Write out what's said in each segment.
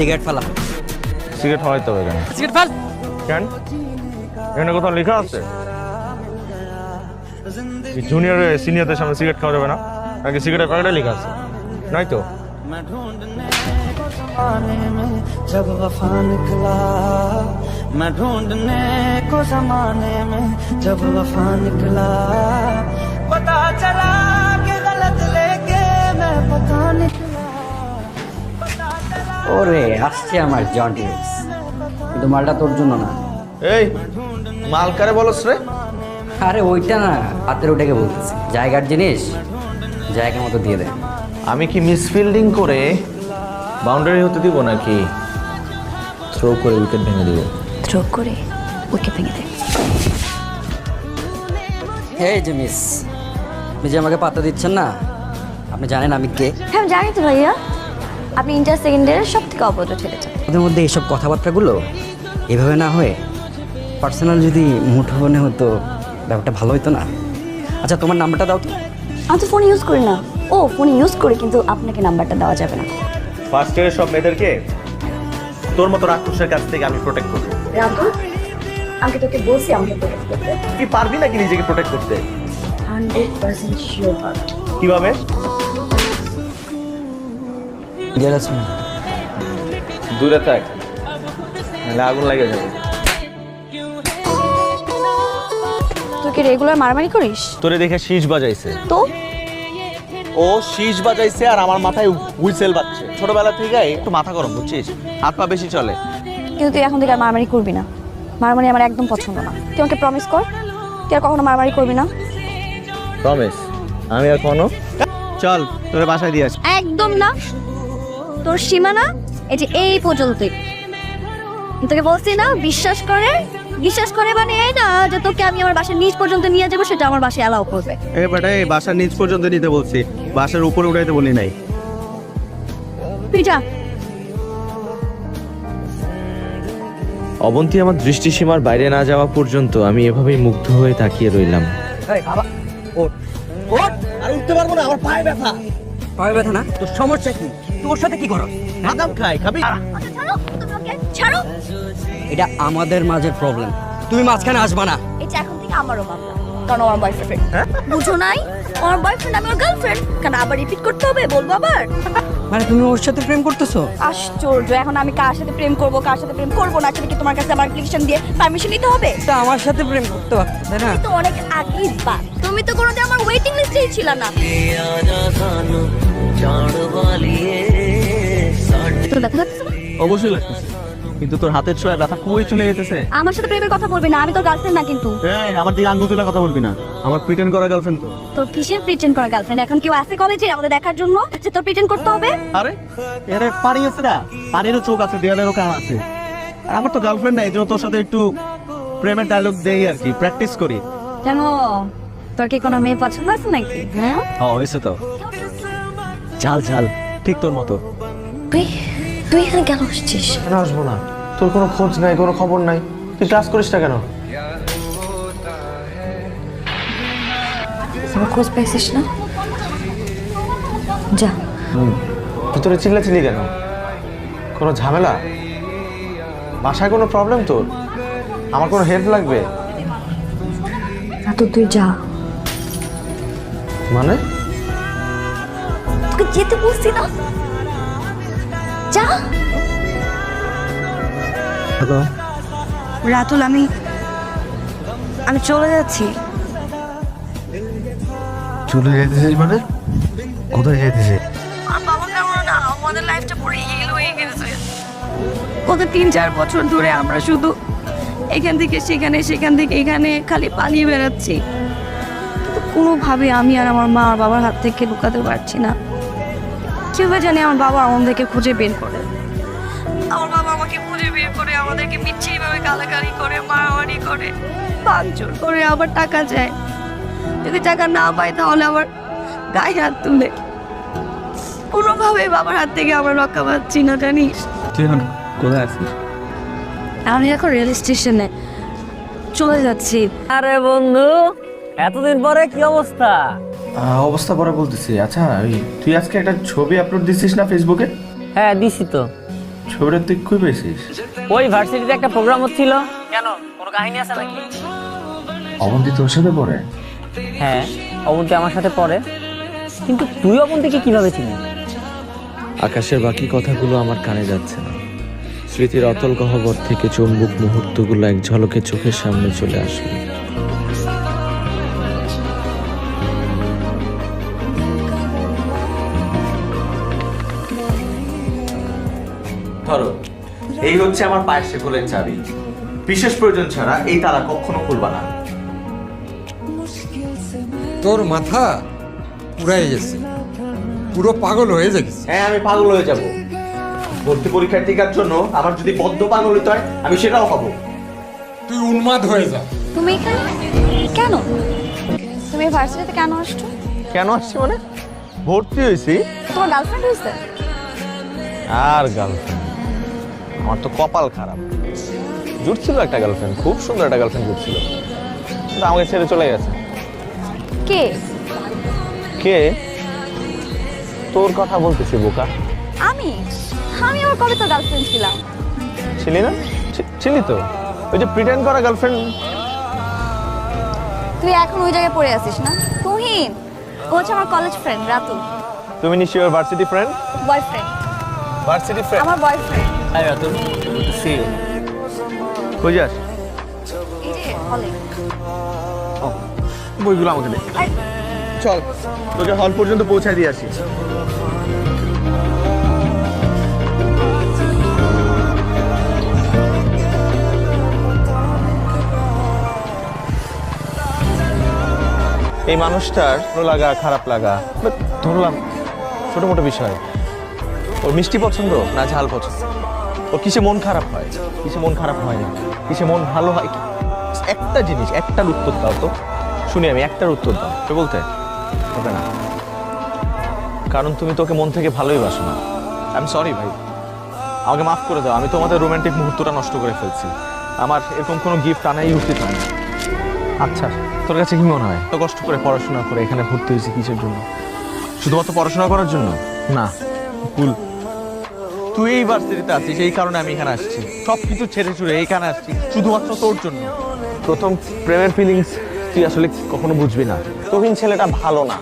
Cigarette ফেলা cigarette হওয়াইতে হবে কেন সিগারেট ফেল কেন এখানে কোথাও লেখা আছে জুনিয়র সিনিয়রদের সামনে সিগারেট খাওয়া যাবে না নাকি সিগারেট প্যাকেটে লেখা আছে নাই তো मैं ढूंढने को जमाने में जब वफा निकला मैं ढूंढने को जमाने में जब वफा निकला पता चला कि गलत लेके मैं पता निकला पता चला ওরে আসছে আমার জন্ডিস কিন্তু মালটা তোর জন্য না। এই মাল কারে বলস রে? আরে ওইটা না হাতের ওটাকে বলতেছি। জায়গার জিনিস জায়গা মতো দিয়ে দেয় আমি কি মিসফিল্ডিং করে বাউন্ডারি হতে দিব নাকি থ্রো করে উইকেট ভেঙে দিব? থ্রো করে উইকেট ভেঙে দেয় এই যে মিস আপনি যে আমাকে পাত্তা দিচ্ছেন না আপনি জানেন আমি কে? হ্যাঁ আমি জানি তো ভাইয়া। আপনি ইন্টার সেকেন্ডারের সব থেকে অপরাধ ঠেলেছেন ওদের মধ্যে এইসব কথাবার্তাগুলো এভাবে না হয়ে পার্সোনাল যদি মুঠোফোনে হতো ব্যাপারটা ভালো হতো না। আচ্ছা তোমার নাম্বারটা দাও তো। আমি তো ফোন ইউজ করি না। ও ফোন ইউজ করি কিন্তু আপনাকে নাম্বারটা দেওয়া যাবে না। ফার্স্ট ইয়ারের সব মেয়েদেরকে তোর মতো রাক্ষসের কাছ থেকে আমি প্রোটেক্ট করব। রাতুল আমি তোকে বলছি আমাকে প্রোটেক্ট করতে। তুই পারবি নাকি নিজেকে প্রোটেক্ট করতে? হান্ড্রেড পার্সেন্ট শিওর কীভাবে? দূরে থাক। নাহলে আগুন লাগে যাবে। তুই কি রেগুলার মারামারি করিস? তোরে দেখে শীষ বাজাইছে। তো? ও শীষ বাজাইছে আর আমার মাথায় হুইসেল বাজছে। ছোটবেলা থেকে একটু মাথা গরম বুঝছিস? হাত পা বেশি চলে। কিন্তু তুই এখন থেকে আর মারামারি করবি না। মারামারি আমার একদম পছন্দ না। তুই আমাকে প্রমিস কর তুই আর কখনো মারামারি করবি না। প্রমিস আমি এখনও চল তোরে বাসায় দিয়ে আসি। একদম না। তোর সীমানা? এই যে এই পর্যন্তই। তোকে বলছি না বিশ্বাস করে? বিশ্বাস করে মানে এই না যে তোকে আমি আমার বাসার নিচ পর্যন্ত নিয়ে যাব সেটা আমার বাসায় অ্যালাউ করবে। এ বেটা এই বাসার নিচ পর্যন্ত নিতে বলছি। বাসার উপরে উঠাইতে বলি নাই। তুই যা। অবন্তী আমার দৃষ্টিসীমার বাইরে না যাওয়া পর্যন্ত আমি এভাবেই মুগ্ধ হয়ে তাকিয়ে রইলাম। বাবা ওঠ। ওঠ আর উঠতে পারব না আমার পায়ে ব্যথা। পায়ে ব্যথা না? তোর সমস্যা কি? তোর সাথে কি করো? বাদাম খাই খাবি? ছাড়ো তুমি ওকে ছাড়ো। এটা আমাদের মাঝের প্রবলেম তুমি মাঝখানে আসবা না। এটা এখন থেকে আমারও মামলা কারণ আমার বয়ফ্রেন্ড বুঝো নাই? আমার বয়ফ্রেন্ড আমি ওর গার্লফ্রেন্ড কেন আবার রিপিট করতে হবে? বলব আবার? মানে তুমি ওর সাথে প্রেম করতেছো? আশ্চর্য এখন আমি কার সাথে প্রেম করব কার সাথে প্রেম করব না? সেটা কি তোমার কাছে আমার অ্যাপ্লিকেশন দিয়ে পারমিশন নিতে হবে? তো আমার সাথে প্রেম করতে পারতো তাই না? তো অনেক আগেই বা তুমি তো কোনোদিন আমার ওয়েটিং লিস্টেই ছিল না। তো দেখা যাচ্ছে? না? অবশ্যই লাগতেছে। কিন্তু তোর হাতের ছোঁয়া ব্যথা খুবই চলে যেতেছে আমার সাথে প্রেমের কথা বলবি না আমি তোর গার্লফ্রেন্ড না কিন্তু। এই আমার দিকে আঙ্গুল তুলে কথা বলবি না। আমার প্রিটেন্ড করা গার্লফ্রেন্ড তো। তোর কিসের প্রিটেন্ড করা গার্লফ্রেন্ড এখন কেউ আসে কলেজে আমাদের দেখার জন্য? যে তোর প্রিটেন্ড করতে হবে? আরে এরে পানি আছে না? পানিরও চোখ আছে দেয়ালেরও কান আছে। আর আমার তো গার্লফ্রেন্ড নাই এই তোর সাথে একটু প্রেমের ডায়লগ দেই আর কি প্র্যাকটিস করি। কেন? তোর কি কোনো মেয়ে পছন্দ আছে নাকি? হ্যাঁ? হ্যাঁ হয়েছে তো। চাল চাল ঠিক তোর মতো। তুই এখানে কেন আসছিস? কেন আসব না? তোর কোনো খোঁজ নাই কোনো খবর নাই। তুই ক্লাস করিস না কেন? খোঁজ পাইছিস না? যা। ভিতরে চিল্লাচিল্লি কেন? কোনো ঝামেলা? বাসায় কোনো প্রবলেম তোর? আমার কোনো হেল্প লাগবে? না তো তুই যা। মানে? তোকে যেতে বলছি না। রাতুল আমি আমি চলে যাচ্ছি। চলে যেতেছিস মানে? কোথায় যেতেছিস আমাদের লাইফটা পুরো হিল হয়ে গেছে। গত তিন চার বছর ধরে আমরা শুধু এখান থেকে সেখানে সেখান থেকে এখানে খালি পালিয়ে বেড়াচ্ছি। কোনোভাবে আমি আর আমার মা আর বাবার হাত থেকে লুকাতে পারছি না। কীভাবে জানি আমার বাবা আমাদেরকে খুঁজে বের করে। আমার বাবা আমাকে খুঁজে বের করে আমাদেরকে মিচ্ছিভাবে গালাগালি করে মারামারি করে ভাঙচুর করে আবার টাকা চায় যদি টাকা না পাই তাহলে আবার গায়ে হাত তুলে। কোনোভাবে বাবার হাত থেকে আমরা রক্ষা পাচ্ছি না জানিস? তুই এখন কোথায় আছিস? আমি এখন রেল স্টেশনে চলে যাচ্ছি। আরে বন্ধু এতদিন পরে কি অবস্থা? অবস্থা পরে বলতেছি। আচ্ছা ওই তুই আজকে একটা ছবি আপলোড দিছিস না ফেসবুকে হ্যাঁ দিছি তো। ছবিটা তুই কই পেয়েছিস? ওই ভার্সিটিতে একটা প্রোগ্রাম হচ্ছিল। কেন? কোনো কাহিনী আছে নাকি? অবন্তি তোর সাথে পড়ে? হ্যাঁ অবন্তি আমার সাথে পড়ে? কিন্তু তুই অবন্তিকে কীভাবে চিনিস? আকাশের বাকি কথাগুলো আমার কানে যাচ্ছে না। স্মৃতির অতল গহ্বর থেকে চুম্বক মুহূর্তগুলো এক ঝলকে চোখের সামনে চলে আসলো। ধরো এই হচ্ছে আমার পায়ের শেকলের চাবি। বিশেষ প্রয়োজন ছাড়া এই তারা কখনো খুলবা না। তোর মাথা পুরাই গেছে। পুরো পাগল হয়ে যাবে। হ্যাঁ আমি পাগল হয়ে যাব। ভর্তি পরীক্ষার টিকার জন্য আমার যদি বদ্ধ পাগল হইতে হয় আমি সেটাও হব তুই উন্মাদ হয়ে যা। তুমি এখানে? কেন? তুমি ভার্সিটিতে কেন আসছো? কেন আসছি মানে? ভর্তি হয়েছি। তোমার গার্লফ্রেন্ড হয়েছে? আর গার্লফ্রেন্ড আমার তো কপাল খারাপ। জুটছিল একটা গার্লফ্রেন্ড খুব সুন্দর একটা গার্লফ্রেন্ড জুটছিল। কিন্তু আমাকে ছেড়ে চলে গেছে। কে? কে? তোর কথা বলতেছি বোকা। আমি? আমি ওর কবে তো গার্লফ্রেন্ড ছিলাম? ছিলি না? ছিলি তো। ওই যে প্রিটেন্ড করা গার্লফ্রেন্ড তুই এখন ওই জায়গায় পড়ে আছিস না? তুহিন ও হচ্ছে আমার কলেজ ফ্রেন্ড রাতু। তুমি নিশ্চয়ই varsity friend boyfriend varsity friend আমার boyfriend hi Ratul see you কই যাস? এই যে হলে বইগুলো আমাকে দে। চল তোকে হল পর্যন্ত পৌঁছায় দিয়ে আসি। এই মানুষটার ভালো লাগা খারাপ লাগা। ধরলাম ছোট মোটো বিষয়। ওর মিষ্টি পছন্দ না ঝাল পছন্দ? ওর কিসে মন খারাপ হয়? কিসে মন খারাপ হয় না? কিসে মন ভালো হয় একটা জিনিস, একটার উত্তর দাও তো। শুনি আমি, একটার উত্তর দাও। কে বলতে? হবে না। কারণ তুমি তোকে মন থেকে ভালোই বাসো না। আমি সরি ভাই। আমাকে মাফ করে দাও। আমি তোমাদের রোম্যান্টিক মুহূর্তটা নষ্ট করে ফেলছি। আমার এরকম কোনো গিফট আনাই উচিত না আচ্ছা তোর কাছে কি মনে হয়? তো কষ্ট করে পড়াশোনা করে এখানে ভর্তি হয়েছি কিসের জন্য? শুধুমাত্র পড়াশোনা করার জন্য? না, ভুল। তুই এই ভার্সিটিতে আছিস এই কারণে আমি এখানে আসছি। সব কিছু ছেড়ে ছুড়ে এইখানে আসছি শুধুমাত্র তোর জন্য। প্রথম প্রেমের ফিলিংস তুই আসলে কখনো বুঝবি না। তোহিন ছেলেটা ভালো না।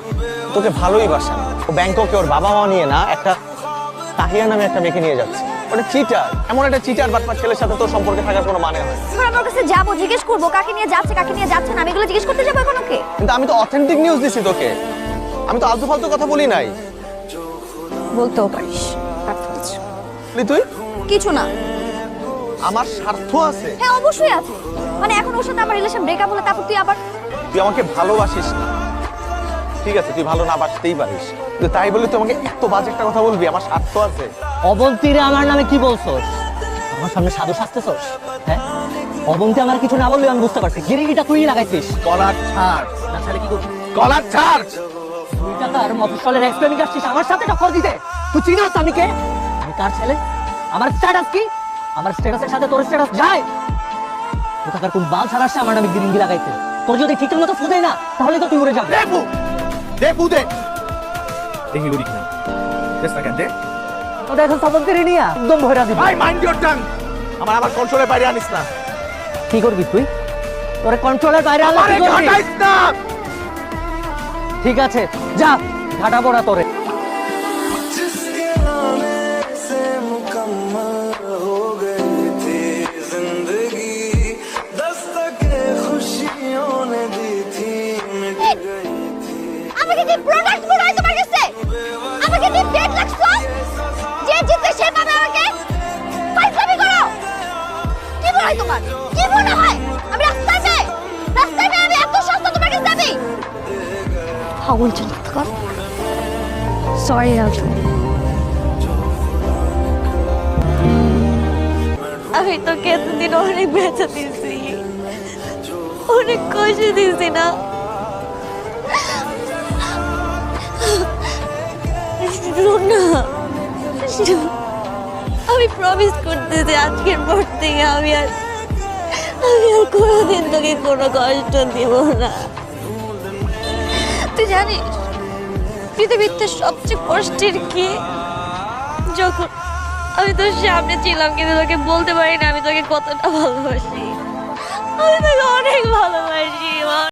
তোকে ভালোই বাসা না। ও ব্যাংককে ওর বাবা মা নিয়ে না একটা তাহিয়া নামে একটা মেয়েকে নিয়ে যাচ্ছে। ওটা চিটার এমন একটা চিটার বাটপার ছেলের সাথে তোর সম্পর্কে থাকার কোনো মানে হয় না। আমার কাছে যাব জিজ্ঞেস করব কাকে নিয়ে যাচ্ছে কাকে নিয়ে যাচ্ছে না আমি এগুলো জিজ্ঞেস করতে যাব এখন ওকে? কিন্তু আমি তো অথেন্টিক নিউজ দিছি তোকে। আমি তো আলতু ফালতু কথা বলি নাই। বলতেও পারিস। তুই? কিছু না। আমার স্বার্থ আছে। হ্যাঁ অবশ্যই আছে। মানে এখন ওর সাথে আমার রিলেশন ব্রেকআপ হলে তারপর তুই আবার তুই আমাকে ভালোবাসিস না। ঠিক আছে তুই ভালো না বাসতেই পারিস। কিন্তু তাই বলে তুই আমাকে এত বাজে একটা কথা বলবি আমার স্বার্থ আছে। অবন্তিরে আমার নামে কি বলছস? আমার সামনে সাধু সাজতেছস? হ্যাঁ? অবন্তি আমার কিছু না বললে আমি বুঝতে পারছি। গিরিগিটা তুই লাগাইছিস। কলার ছাড়। না ছাড়া কি করবি? কলার ছাড়! তুই টাকার মফস্বলের এক্সপ্রেমিক আসছিস আমার সাথে টক্কর দিতে। তুই চিনিস আমি কে? আমি কার ছেলে? আমার স্ট্যাটাস কি? আমার স্ট্যাটাসের সাথে তোর স্ট্যাটাস যায়? টাকার কোন বাল ছাড়া আসছে আমার নামে গিরিঙ্গি লাগাইতে তোর যদি ঠিক মতো ফুদে না তাহলে তো তুই উড়ে যাবে। দেবু দেবু দে! দেখি গুড়ি কিনা না কেন দে। তো দেখো সাবন্তিরে নিয়ে একদম ভরা দিবি। আই মাইন্ড ইওর টাং আমার আমার কন্ট্রোলের বাইরে আনিস না। কি করবি তুই? তোর কন্ট্রোলের বাইরে আনলে কি করবি? ঠিক আছে যা ঘাটা পড়া তোরে। হাউল চলত কর? সরি রাজু আমি তোকে এতদিন অনেক বেঁচে দিয়েছি। অনেক কষ্ট দিয়েছি না? আমি প্রমিস করতেছি আজকের পর থেকে আমি আর আমি আর কোনোদিন তোকে কোনো কষ্ট দিব না। তুই জানিস, পৃথিবীতে সবচেয়ে কষ্টের কি? যখন আমি তোর সামনে ছিলাম, কিন্তু তোকে বলতে পারি না আমি তোকে কতটা ভালোবাসি। আমি তোকে অনেক ভালোবাসি